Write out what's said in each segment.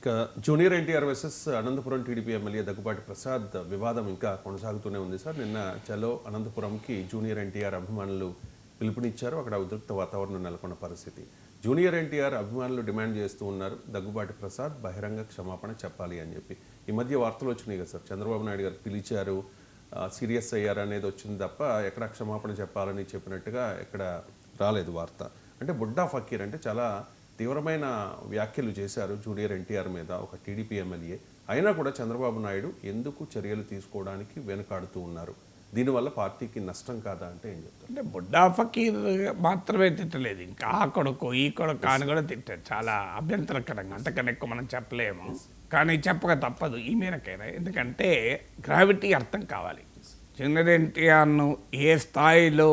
ఇక junior NTR versus Anantapuram TDP MLA Daggubati Prasad వివాదం ఇంకా కొనసాగుతూనే ఉంది సార్. నిన్న చలో అనంతపురంకి జూనియర్ ఎన్టీఆర్ అభిమానులు పిలుపునిచ్చారు. అక్కడ ఉద్రిక్త వాతావరణం నెలకొన్న పరిస్థితి. జూనియర్ ఎన్టీఆర్ అభిమానులు డిమాండ్ చేస్తూ ఉన్నారు. దగ్గుబాటి ప్రసాద్ బహిరంగ క్షమాపణ చెప్పాలి అని చెప్పి. ఈ మధ్య వార్తలు వచ్చినాయి కదా సార్. చంద్రబాబు నాయుడు గారు పిలిచారు. సీరియస్ అయ్యారు అనేది వచ్చింది తప్ప ఎక్కడ క్షమాపణ చెప్పాలని చెప్పినట్టుగా ఎక్కడ రాలేదు వార్త. అంటే బుడ్డా ఫకీర్ అంటే చాలా తీవ్రమైన వ్యాఖ్యలు చేశారు జూనియర్ ఎన్టీఆర్ మీద ఒక టీడీపీ ఎమ్మెల్యే. అయినా కూడా చంద్రబాబు నాయుడు ఎందుకు చర్యలు తీసుకోవడానికి వెనుకాడుతూ ఉన్నారు? దీనివల్ల పార్టీకి నష్టం కాదా అంటే ఏం చెప్తారు? అంటే బుడ్డా ఫకీర్ మాత్రమే తిట్టలేదు. ఇంకా ఆ కొడుకు ఈ కొడుకు అని కూడా తిట్టారు. చాలా అభ్యంతరకరంగా. అంతకన్నా ఎక్కువ మనం చెప్పలేము. కానీ చెప్పక తప్పదు ఈ మేరకైనా. ఎందుకంటే గ్రావిటీ అర్థం కావాలి. జూనియర్ ఎన్టీఆర్ను ఏ స్థాయిలో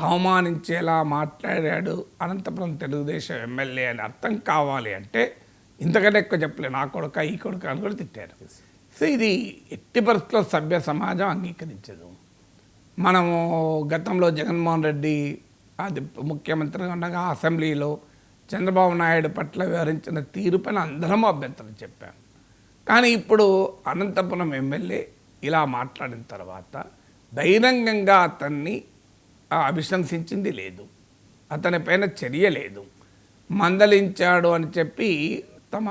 అవమానించేలా మాట్లాడాడు అనంతపురం తెలుగుదేశం ఎమ్మెల్యే అని అర్థం కావాలి అంటే ఇంతకంటే ఎక్కువ చెప్పలే నా కొడుక ఈ కొడుక అని కూడా తిట్టారు. సో ఇది ఎట్టి పరిస్థితుల్లో సభ్య సమాజం అంగీకరించదు. మనము గతంలో జగన్మోహన్ రెడ్డి అది ముఖ్యమంత్రిగా ఉండగా అసెంబ్లీలో చంద్రబాబు నాయుడు పట్ల వివరించిన తీరుపైన అందరం అభ్యంతరం చెప్పాం. కానీ ఇప్పుడు అనంతపురం ఎమ్మెల్యే ఇలా మాట్లాడిన తర్వాత బహిరంగంగా అతన్ని అభిశంసించింది లేదు. అతని పైన చర్య లేదు. మందలించాడు అని చెప్పి తమ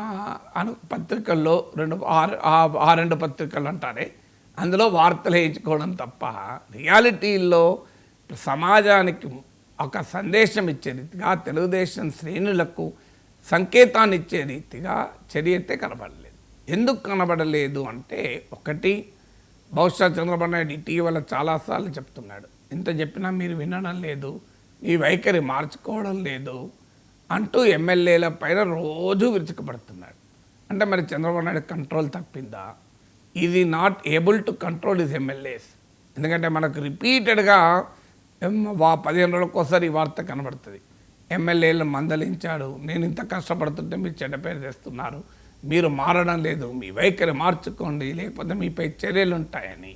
అను పత్రికల్లో రెండు ఆరు ఆ- ఆ రెండు పత్రికలు అంటారే. అందులో వార్తలు వేయించుకోవడం తప్ప రియాలిటీల్లో సమాజానికి ఒక సందేశం ఇచ్చే రీతిగా తెలుగుదేశం శ్రేణులకు సంకేతాన్ని ఇచ్చే రీతిగా చర్య అయితే కనబడలేదు. ఎందుకు కనబడలేదు అంటే ఒకటి బహుశా చంద్రబాబు నాయుడు ఇటీవల చాలాసార్లు చెప్తున్నాడు. ఎంత చెప్పినా మీరు వినడం లేదు మీ వైఖరి మార్చుకోవడం లేదు అంటూ ఎమ్మెల్యేల పైన రోజు విరుచుకుపడుతున్నాడు. అంటే మరి చంద్రబాబు నాయుడు కంట్రోల్ తప్పిందా? ఇది not able to control is MLAs ఎందుకంటే మనకు రిపీటెడ్గా వా పదిహేను రోజులకోసారి ఈ వార్త కనబడుతుంది. ఎమ్మెల్యేలు మందలించాడు. నేను ఇంత కష్టపడుతుంటే మీరు చెడ్డ పేరు తెస్తున్నారు. మీరు మారడం లేదు. మీ వైఖరి మార్చుకోండి. లేకపోతే మీపై చర్యలు ఉంటాయని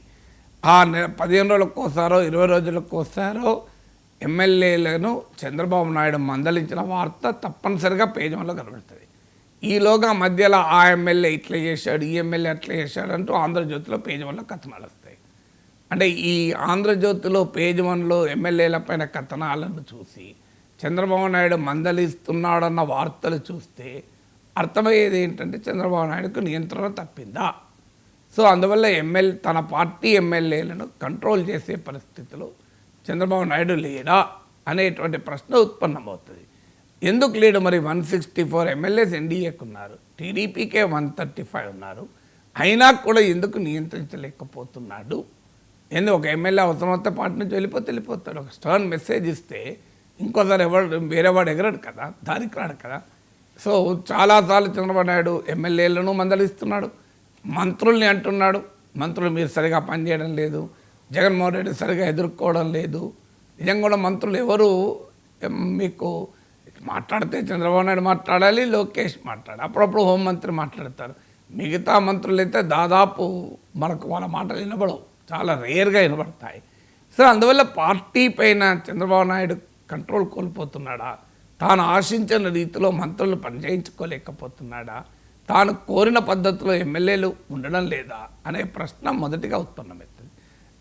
ఆ నె పదిహేను రోజులకోసారో ఇరవై రోజులకు వస్తారో ఎమ్మెల్యేలను చంద్రబాబు నాయుడు మందలించిన వార్త తప్పనిసరిగా పేజంలో కనబడుతుంది. ఈలోగా మధ్యలో ఆ ఎమ్మెల్యే ఇట్లా చేశాడు ఈ ఎమ్మెల్యే అట్లా చేశాడు అంటూ ఆంధ్రజ్యోతిలో పేజ్ వన్లో కథనాలు వస్తాయి. అంటే ఈ ఆంధ్రజ్యోతిలో పేజ్ వన్లో ఎమ్మెల్యేల పైన కథనాలను చూసి చంద్రబాబు నాయుడు మందలిస్తున్నాడన్న వార్తలు చూస్తే అర్థమయ్యేది ఏంటంటే చంద్రబాబు నాయుడుకు నియంత్రణ తప్పిందా? సో అందువల్ల ఎమ్మెల్యే తన పార్టీ ఎమ్మెల్యేలను కంట్రోల్ చేసే పరిస్థితిలో చంద్రబాబు నాయుడు లేడా అనేటువంటి ప్రశ్న ఉత్పన్నమవుతుంది. ఎందుకు లేడు మరి వన్ సిక్స్టీ ఫోర్ ఎమ్మెల్యేస్ ఎన్డీఏకి ఉన్నారు టీడీపీకే వన్ థర్టీ ఫైవ్ ఉన్నారు అయినా కూడా ఎందుకు నియంత్రించలేకపోతున్నాడు? ఎందుకు ఒక ఎమ్మెల్యే అవసరమైతే పార్టీ నుంచి వెళ్ళిపోతే వెళ్ళిపోతాడు. ఒక స్టర్న్ మెసేజ్ ఇస్తే ఇంకోసారి ఎవరు వేరే వాడు ఎగరడు కదా దారికి రాడు కదా. సో చాలాసార్లు చంద్రబాబు నాయుడు ఎమ్మెల్యేలను మందలిస్తున్నాడు. మంత్రుల్ని అంటున్నాడు. మంత్రులు మీరు సరిగా పనిచేయడం లేదు. జగన్మోహన్ రెడ్డి సరిగా ఎదుర్కోవడం లేదు. నిజంగా కూడా మంత్రులు ఎవరు? మీకు మాట్లాడితే చంద్రబాబు నాయుడు మాట్లాడాలి లోకేష్ మాట్లాడాలి. అప్పుడప్పుడు హోంమంత్రి మాట్లాడతారు. మిగతా మంత్రులు అయితే దాదాపు మనకు వాళ్ళ మాటలు వినబడవు. చాలా రేర్గా వినబడతాయి. సో అందువల్ల పార్టీ పైన చంద్రబాబు నాయుడు కంట్రోల్ కోల్పోతున్నాడా? తాను ఆశించిన రీతిలో మంత్రులు పనిచేయించుకోలేకపోతున్నాడా? తాను కోరిన పద్ధతిలో ఎమ్మెల్యేలు ఉండడం లేదా అనే ప్రశ్న మొదటిగా ఉత్పన్నమవుతుంది.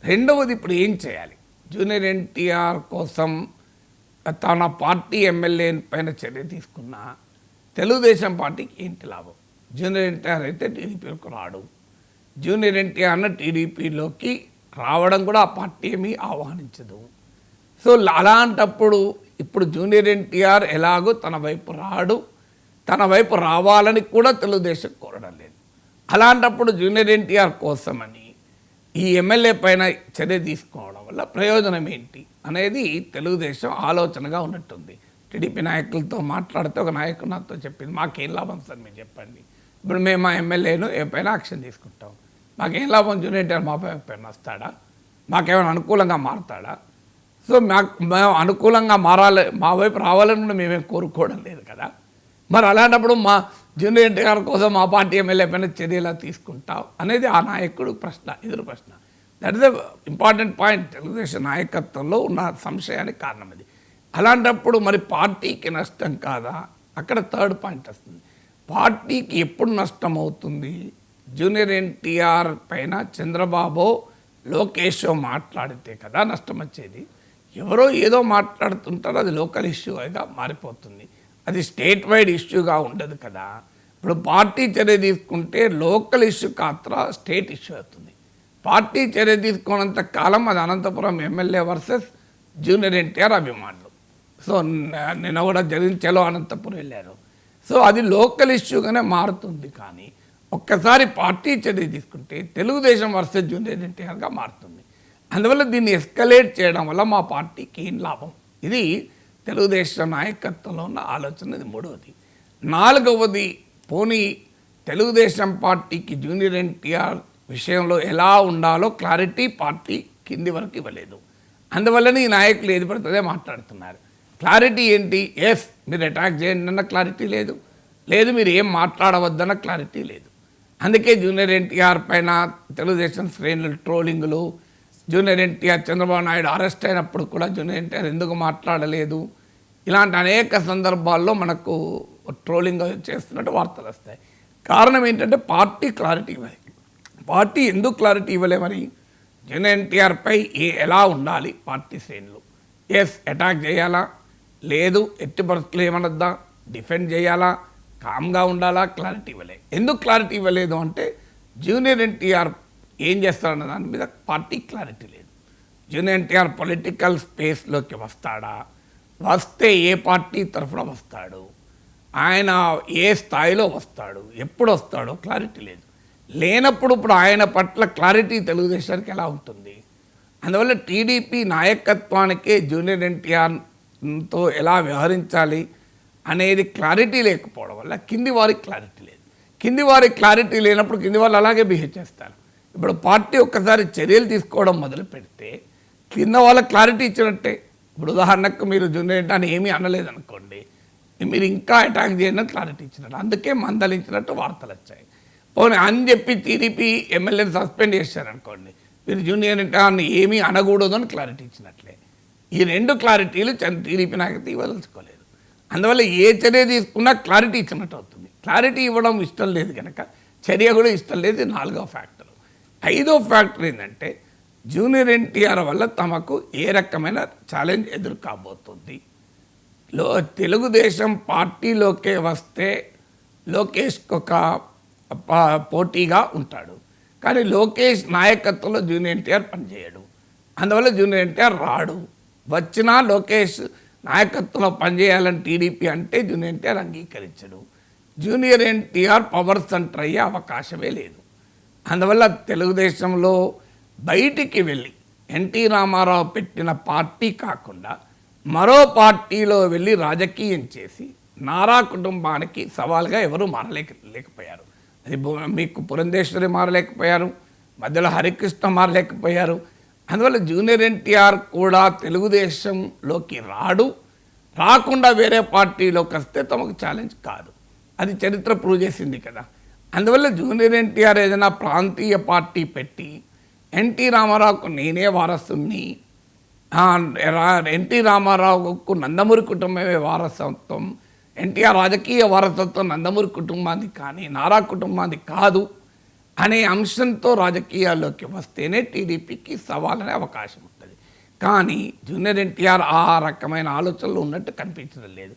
రెండవది ఇప్పుడు ఏం చేయాలి? జూనియర్ ఎన్టీఆర్ కోసం తన పార్టీ ఎమ్మెల్యే పైన చర్య తీసుకున్న తెలుగుదేశం పార్టీకి ఏంటి లాభం? జూనియర్ ఎన్టీఆర్ అయితే టీడీపీలోకి రాడు. జూనియర్ ఎన్టీఆర్ను టీడీపీలోకి రావడం కూడా ఆ పార్టీ ఏమీ ఆహ్వానించదు. సో అలాంటప్పుడు ఇప్పుడు జూనియర్ ఎన్టీఆర్ ఎలాగో తన వైపు రాడు. తన వైపు రావాలని కూడా తెలుగుదేశం కోరడం లేదు. అలాంటప్పుడు జూనియర్ ఎన్టీఆర్ కోసమని ఈ ఎమ్మెల్యే పైన చర్య తీసుకోవడం వల్ల ప్రయోజనం ఏంటి అనేది తెలుగుదేశం ఆలోచనగా ఉన్నట్టుంది. టీడీపీ నాయకులతో మాట్లాడితే ఒక నాయకుడు నాతో చెప్పింది మాకేం లాభం సార్ మీరు చెప్పండి. ఇప్పుడు మేము మా ఎమ్మెల్యేను ఏపైనా యాక్షన్ తీసుకుంటాం? మాకేం లాభం జూనియర్ ఎన్టీఆర్ మా పైన వస్తాడా? మాకేమైనా అనుకూలంగా మారుతాడా? సో మాకు మేము అనుకూలంగా మారాలి మా వైపు రావాలని కూడా మేమేం కోరుకోవడం లేదు కదా. మరి అలాంటప్పుడు మా జూనియర్ ఎన్టీఆర్ కోసం మా పార్టీ ఎమ్మెల్యే పైన చర్యలా తీసుకుంటావు అనేది ఆ నాయకుడు ప్రశ్న ఎదురు ప్రశ్న. That is the important point Telugu Desam నాయకత్వంలో ఉన్న సంశయానికి కారణం ఇది అలాంటప్పుడు మరి పార్టీకి నష్టం కాదా? అక్కడ థర్డ్ పాయింట్ వస్తుంది. పార్టీకి ఎప్పుడు నష్టం అవుతుంది? జూనియర్ ఎన్టీఆర్ పైన చంద్రబాబు లోకేష్ మాట్లాడితే కదా నష్టం వచ్చేది. ఎవరో ఏదో మాట్లాడుతుంటారో అది లోకల్ ఇష్యూగా మారిపోతుంది. అది స్టేట్ వైడ్ ఇష్యూగా ఉండదు కదా. ఇప్పుడు పార్టీ చర్య తీసుకుంటే లోకల్ ఇష్యూ కాత్ర స్టేట్ ఇష్యూ అవుతుంది. పార్టీ చర్య తీసుకున్నంత కాలం అది Anantapuram MLA versus junior NTR అభిమానులు. సో నిన్న కూడా జరిగిన చలో అనంతపురం వెళ్ళారు. సో అది లోకల్ ఇష్యూగానే మారుతుంది కానీ ఒక్కసారి పార్టీ చర్య తీసుకుంటే తెలుగుదేశం వర్సెస్ జూనియర్ ఎన్టీఆర్గా మారుతుంది. అందువల్ల దీన్ని ఎస్కలేట్ చేయడం వల్ల మా పార్టీకి ఏం లాభం? ఇది తెలుగుదేశం నాయకత్వంలో ఉన్న ఆలోచన ఇది మూడవది. నాలుగవది పోనీ తెలుగుదేశం పార్టీకి జూనియర్ ఎన్టీఆర్ విషయంలో ఎలా ఉండాలో క్లారిటీ పార్టీ కింది వరకు ఇవ్వలేదు. అందువల్లనే ఈ నాయకులు ఏది పడుతుందే మాట్లాడుతున్నారు. క్లారిటీ ఏంటి? ఎస్ మీరు అటాక్ చేయండి అన్న క్లారిటీ లేదు. లేదు మీరు ఏం మాట్లాడవద్దన్న క్లారిటీ లేదు. అందుకే జూనియర్ ఎన్టీఆర్ పైన తెలుగుదేశం శ్రేణులు ట్రోలింగులు junior NTR Chandrababu Naidu arrest అయినప్పుడు కూడా జూనియర్ ఎన్టీఆర్ ఎందుకు మాట్లాడలేదు? ఇలాంటి అనేక సందర్భాల్లో మనకు ట్రోలింగ్ చేస్తున్నట్టు వార్తలు వస్తాయి. కారణం ఏంటంటే పార్టీ క్లారిటీ ఇవ్వాలి పార్టీ ఎందుకు క్లారిటీ ఇవ్వలే మరి జగన్ ఎన్టీఆర్పై ఏ ఎలా ఉండాలి పార్టీ శ్రేణులు? ఎస్ అటాక్ చేయాలా? లేదు ఎట్టి పరిస్థితులు ఏమనొద్దా? డిఫెండ్ చేయాలా? కామ్గా ఉండాలా? క్లారిటీ ఇవ్వలే ఎందుకు క్లారిటీ ఇవ్వలేదు అంటే జూనియర్ ఎన్టీఆర్ ఏం చేస్తాడన్న దాని మీద పార్టీ క్లారిటీ లేదు. జూనియర్ ఎన్టీఆర్ పొలిటికల్ స్పేస్లోకి వస్తాడా? వస్తే ఏ పార్టీ తరఫున వస్తాడు? ఆయన ఏ స్థాయిలో వస్తాడు? ఎప్పుడు వస్తాడో క్లారిటీ లేదు. లేనప్పుడు ఇప్పుడు ఆయన పట్ల క్లారిటీ తెలుగుదేశానికి ఎలా ఉంటుంది? అందువల్ల టీడీపీ నాయకత్వానికే జూనియర్ ఎన్టీఆర్తో ఎలా వ్యవహరించాలి అనేది క్లారిటీ లేకపోవడం వల్ల కింది వారికి క్లారిటీ లేదు. కింది వారికి క్లారిటీ లేనప్పుడు కింది వాళ్ళు అలాగే బిహేవ్ చేస్తారు. ఇప్పుడు పార్టీ ఒక్కసారి చర్యలు తీసుకోవడం మొదలు పెడితే కింద వాళ్ళకి క్లారిటీ ఇచ్చినట్టే. ఇప్పుడు ఉదాహరణకు మీరు జూనియర్ అని ఏమీ అనలేదు అనుకోండి మీరు ఇంకా అటాక్ చేయండి క్లారిటీ ఇచ్చినట్టు అందుకే మందలించినట్టు వార్తలు వచ్చాయి. పోనీ అని చెప్పి టీడీపీ ఎమ్మెల్యేని సస్పెండ్ చేశారనుకోండి మీరు జూనియర్ అని ఏమీ అనకూడదు అని క్లారిటీ ఇచ్చినట్లే. ఈ రెండు క్లారిటీలు టీడీపీ నాయకత్వం ఇవ్వదలుచుకోలేదు. అందువల్ల ఏ చర్య తీసుకున్నా క్లారిటీ ఇచ్చినట్టు అవుతుంది. క్లారిటీ ఇవ్వడం ఇష్టం లేదు కనుక చర్య కూడా ఇష్టం లేదు నాలుగో ఫ్యాక్టర్ ఐదో ఫ్యాక్టర్ ఏంటంటే జూనియర్ ఎన్టీఆర్ వల్ల తమకు ఏ రకమైన ఛాలెంజ్ ఎదురు కాబోతుంది లో తెలుగుదేశం పార్టీలోకే వస్తే లోకేష్కి ఒక పోటీగా ఉంటాడు. కానీ లోకేష్ నాయకత్వంలో జూనియర్ ఎన్టీఆర్ పనిచేయడు. అందువల్ల జూనియర్ ఎన్టీఆర్ రాడు. వచ్చినా లోకేష్ నాయకత్వంలో పనిచేయాలని టీడీపీ అంటే జూనియర్ ఎన్టీఆర్ అంగీకరించడు. జూనియర్ ఎన్టీఆర్ పవర్ సెంటర్ అయ్యే అవకాశమే లేదు. అందువల్ల తెలుగుదేశంలో బయటికి వెళ్ళి ఎన్టీ రామారావు పెట్టిన పార్టీ కాకుండా మరో పార్టీలో వెళ్ళి రాజకీయం చేసి నారా కుటుంబానికి సవాల్గా ఎవరు మారలేక లేకపోయారు. అది మీకు పురంధేశ్వరి మారలేకపోయారు మధ్యలో హరికృష్ణ మారలేకపోయారు. అందువల్ల జూనియర్ ఎన్టీఆర్ కూడా తెలుగుదేశంలోకి రాడు. రాకుండా వేరే పార్టీలోకి వస్తే తమకు ఛాలెంజ్ కాదు. అది చరిత్ర ప్రూవ్ చేసింది కదా. అందువల్ల జూనియర్ ఎన్టీఆర్ ఏదైనా ప్రాంతీయ పార్టీ పెట్టి ఎన్టీ రామారావుకు నేనే వారసుని ఎన్టీ రామారావుకు నందమూరి కుటుంబమే వారసత్వం. ఎన్టీఆర్ రాజకీయ వారసత్వం నందమూరి కుటుంబానికి కానీ నారా కుటుంబానికి కాదు అనే అంశంతో రాజకీయాల్లోకి వస్తేనే టీడీపీకి సవాల్ అనే అవకాశం ఉంటుంది. కానీ జూనియర్ ఎన్టీఆర్ ఆ రకమైన ఆలోచనలు ఉన్నట్టు కనిపించడం లేదు.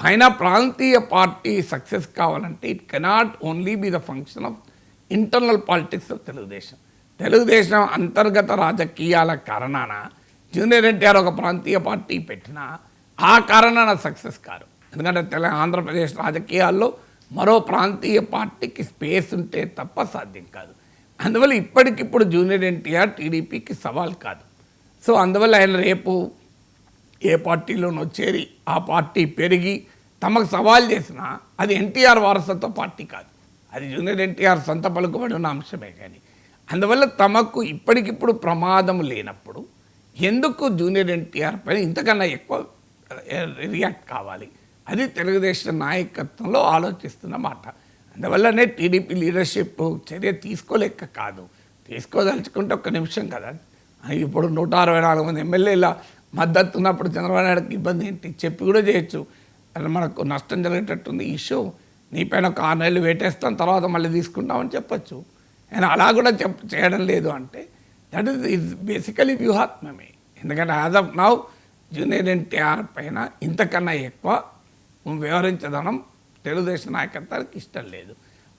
అయినా ప్రాంతీయ పార్టీ సక్సెస్ కావాలంటే it cannot only be the function of internal politics of Telugu Desam. Telugu Desam అంతర్గత రాజకీయాల కారణాన జూనియర్ ఎన్టీఆర్ ఒక ప్రాంతీయ పార్టీ పెట్టినా ఆ కారణాన సక్సెస్ కారు. ఎందుకంటే తెలంగాణ ఆంధ్రప్రదేశ్ రాజకీయాల్లో మరో ప్రాంతీయ పార్టీకి స్పేస్ ఉంటే తప్ప సాధ్యం కాదు. అందువల్ల ఇప్పటికిప్పుడు జూనియర్ ఎన్టీఆర్ టీడీపీకి సవాల్ కాదు. సో అందువల్ల ఆయన రేపు ఏ పార్టీలోనో చేరి ఆ పార్టీ పెరిగి తమకు సవాల్ చేసినా అది ఎన్టీఆర్ వారసత్వ పార్టీ కాదు. అది జూనియర్ ఎన్టీఆర్ సొంత పలుకుబడి ఉన్న అంశమే కానీ అందువల్ల తమకు ఇప్పటికిప్పుడు ప్రమాదం లేనప్పుడు ఎందుకు జూనియర్ ఎన్టీఆర్ పైన ఇంతకన్నా ఎక్కువ రియాక్ట్ కావాలి? అది తెలుగుదేశం నాయకత్వంలో ఆలోచిస్తున్న మాట. అందువల్లనే టీడీపీ లీడర్షిప్ చర్య తీసుకోలేక కాదు. తీసుకోదలుచుకుంటే ఒక్క నిమిషం కదా. ఇప్పుడు నూట అరవై నాలుగు మంది ఎమ్మెల్యేల మద్దతు ఉన్నప్పుడు చంద్రబాబు నాయుడుకి ఇబ్బంది ఏంటి? చెప్పి కూడా చేయొచ్చు. మనకు నష్టం జరిగేటట్టుంది. ఇష్యూ నీపైన ఒక ఆరు నెలలు వేటేస్తాం తర్వాత మళ్ళీ తీసుకుంటామని చెప్పొచ్చు. ఆయన అలా కూడా చెప్ చేయడం లేదు అంటే దట్ ఈస్ ఇస్ బేసికలీ వ్యూహాత్మమే. ఎందుకంటే as of now junior NTR పైన ఇంతకన్నా ఎక్కువ వివరించదనం తెలుగుదేశం నాయకత్వానికి ఇష్టం లేదు.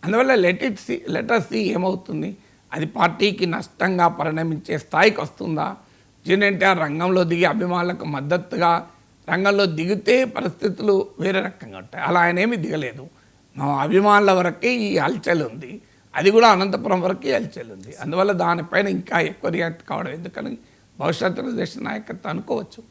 అందువల్ల let it see later see ఏమవుతుంది? అది పార్టీకి నష్టంగా పరిణమించే స్థాయికి వస్తుందా? జూనియర్ ఎన్టీఆర్ రంగంలో దిగి అభిమానులకు మద్దతుగా రంగంలో దిగితే పరిస్థితులు వేరే రకంగా ఉంటాయి. అలా ఆయన ఏమీ దిగలేదు. మా అభిమానుల వరకే ఈ హల్చల్ ఉంది. అది కూడా అనంతపురం వరకు హల్చల్ ఉంది అందువల్ల దానిపైన ఇంకా ఎక్కువ రియాక్ట్ కావడం ఎందుకని భవిష్యత్తులో దేశ నాయకత్వం అనుకోవచ్చు.